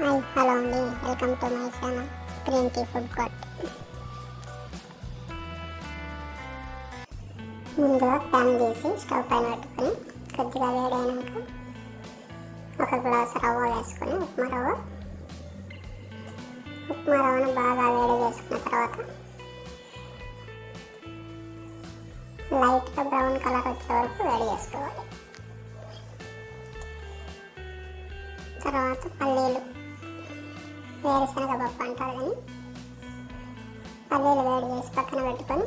Hi hello అండి. Welcome to my channel green tea food court. ముందుగా pan తీసి stove పైన పెట్టుకొని కొద్దిగా వేడైనాక ఒక గ్లాస్ రవ్వ వేసుకొని ఉప్మా రవ్వ. ఉప్మా రవ్వను బాగా వేడి చేసుకున్న తర్వాత లైట్గా బ్రౌన్ కలర్ వచ్చే వరకు వేడి చేసుకోవాలి. తర్వాత పల్లీలు వేరుశనగ పప్పు అంటారు కానీ పల్లీలు వేడి చేసి పక్కన పెట్టుకొని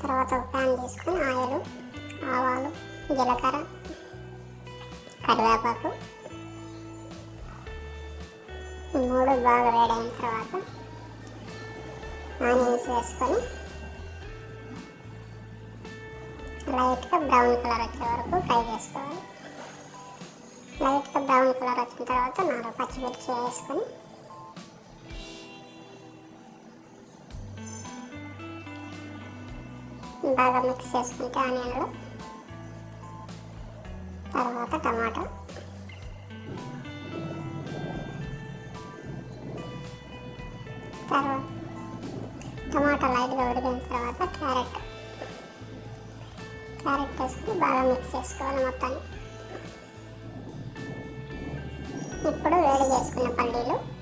తర్వాత ఒక ప్యాన్ తీసుకొని ఆయిల్ ఆవాలు జీలకర్ర కరివేపాకు మూడు బాగా వేడైన తర్వాత ఆనియన్స్ వేసుకొని లైట్గా బ్రౌన్ కలర్ వచ్చే వరకు ఫ్రై చేసుకోవాలి. లైట్గా బ్రౌన్ కలర్ వచ్చిన తర్వాత నాలుగు పచ్చిమిర్చి వేసుకొని బాగా మిక్స్ చేసుకుంటే ఆనియన్లు. తర్వాత టమాటా. తర్వాత టమాటా లైట్గా ఉడికిన తర్వాత క్యారెట్. క్యారెట్ వేసుకుని బాగా మిక్స్ చేసుకోవాలి మొత్తాన్ని. ఇప్పుడు వేడి చేసుకున్న పల్లీలు.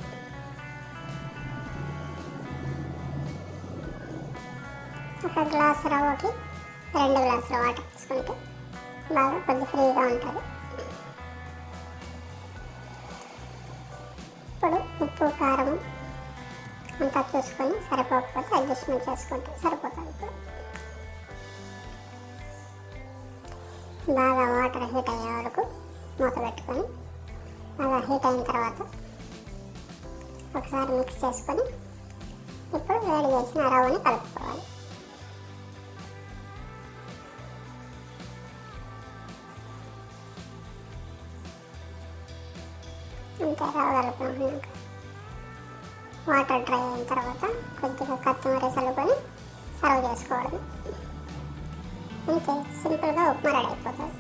ఒక గ్లాస్ రవ్వకి రెండు గ్లాసుల వాటర్ తీసుకుంటే బాగా కొద్ది ఫ్రీగా ఉంటుంది. ఇప్పుడు ఉప్పు కారం అంతా చూసుకొని సరిపోకపోతే అడ్జస్ట్మెంట్ చేసుకుంటే సరిపోతుంది ఇప్పుడు. బాగా వాటర్ హీట్ అయ్యే వరకు మూత పెట్టుకొని బాగా హీట్ అయిన తర్వాత ఒకసారి మిక్స్ చేసుకొని ఇప్పుడు వేడి చేసిన రవ్వని కలుపుకోవాలి. అంతే రవ్వ వాటర్ డ్రై అయిన తర్వాత కొద్దిగా కొత్తిమీర చల్లుకొని సర్వ్ చేసుకోవడం అంతే సింపుల్గా ఉప్మా రెడీ అయిపోతుంది.